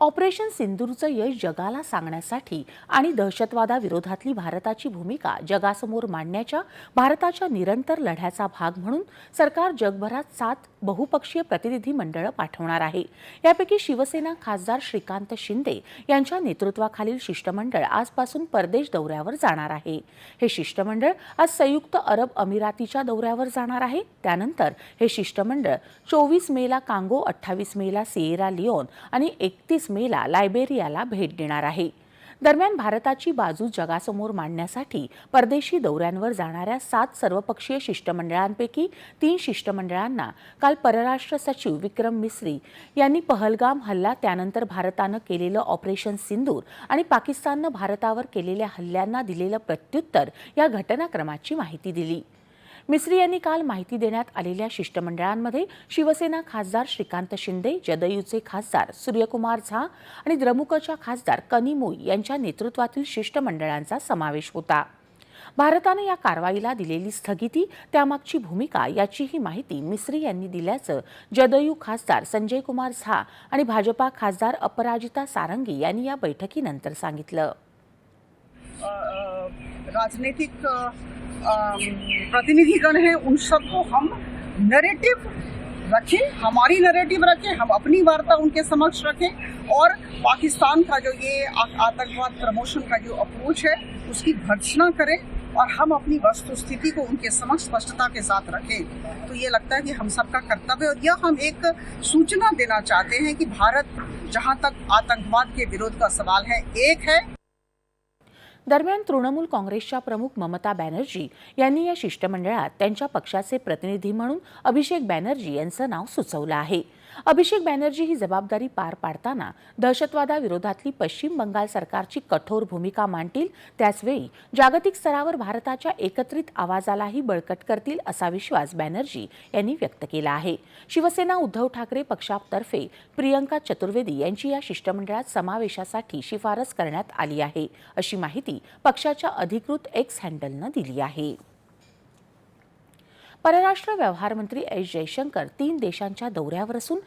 Operation सिंदूरचं यश जगाला सांगण्यासाठी आणि दहशतवादाविरोधातली भारताची भूमिका जगासमोर मांडण्याच्या भारताच्या निरंतर लढ्याचा भाग म्हणून सरकार जगभरात सात बहुपक्षीय प्रतिनिधी मंडळं पाठवणार आहे. यापैकी शिवसेना खासदार श्रीकांत शिंदे यांच्या नेतृत्वाखालील शिष्टमंडळ आजपासून परदेश दौऱ्यावर जाणार आहे. हे शिष्टमंडळ आज संयुक्त अरब अमिरातीच्या दौऱ्यावर जाणार आहे. त्यानंतर हे शिष्टमंडळ चोवीस मेला कांगो अठ्ठावीस मेला सिएरा लिओन आणि एकतीस मेला लायबेरियाला भेट देणार आहे. दरम्यान भारताची बाजू जगासमोर मांडण्यासाठी परदेशी दौऱ्यांवर जाणाऱ्या सात सर्वपक्षीय शिष्टमंडळांपैकी तीन शिष्टमंडळांना काल परराष्ट्र सचिव विक्रम मिस्री यांनी पहलगाम हल्ला त्यानंतर भारतानं केलेलं ऑपरेशन सिंदूर आणि पाकिस्ताननं भारतावर केलेल्या हल्ल्यांना दिलेलं प्रत्युत्तर या घटनाक्रमाची माहिती दिली. मिस्री यांनी काल माहिती देण्यात आलेल्या शिष्टमंडळांमध्ये शिवसेना खासदार श्रीकांत शिंदे जदयूचे खासदार सूर्यकुमार झा आणि द्रमुकच्या खासदार कनिमोई यांच्या नेतृत्वातील शिष्टमंडळांचा समावेश होता. भारतानं या कारवाईला दिलेली स्थगिती त्यामागची भूमिका याचीही माहिती मिस्री यांनी दिल्याचं जदयू खासदार संजय कुमार झा आणि भाजपा खासदार अपराजिता सारंगी यांनी या बैठकीनंतर सांगितलं. राजनैतिक प्रतिनिधिगण हैं, उन सबको हम नरेटिव रखें, हमारी नरेटिव रखें, हम अपनी वार्ता उनके समक्ष रखें, और पाकिस्तान का जो ये आतंकवाद प्रमोशन का जो अप्रोच है, उसकी भर्सना करें, और हम अपनी वस्तु स्थिति को उनके समक्ष स्पष्टता के साथ रखें। तो ये लगता है कि हम सबका कर्तव्य, और यह हम एक सूचना देना चाहते हैं कि भारत जहाँ तक आतंकवाद के विरोध का सवाल है, एक है दरम्यान तृणमूल काँग्रेसच्या प्रमुख ममता बॅनर्जी यांनी या शिष्टमंडळात त्यांच्या पक्षाचे प्रतिनिधी म्हणून अभिषेक बॅनर्जी यांचं नाव सुचवलं आहे. अभिषेक बॅनर्जी ही जबाबदारी पार पाडताना दहशतवादाविरोधातली पश्चिम बंगाल सरकारची कठोर भूमिका मांडतील त्याचवेळी जागतिक स्तरावर भारताच्या एकत्रित आवाजालाही बळकट करतील असा विश्वास बॅनर्जी यांनी व्यक्त केला आहे. शिवसेना उद्धव ठाकरे पक्षातर्फे प्रियंका चतुर्वेदी यांची या शिष्टमंडळात समावेशासाठी शिफारस करण्यात आली आहे अशी माहिती पक्षाच्या अधिकृत एक्स हँडलनं दिली आहे. परराष्ट्र व्यवहार मंत्री एस जयशंकर तीन देशांच्या दौऱ्यावर असून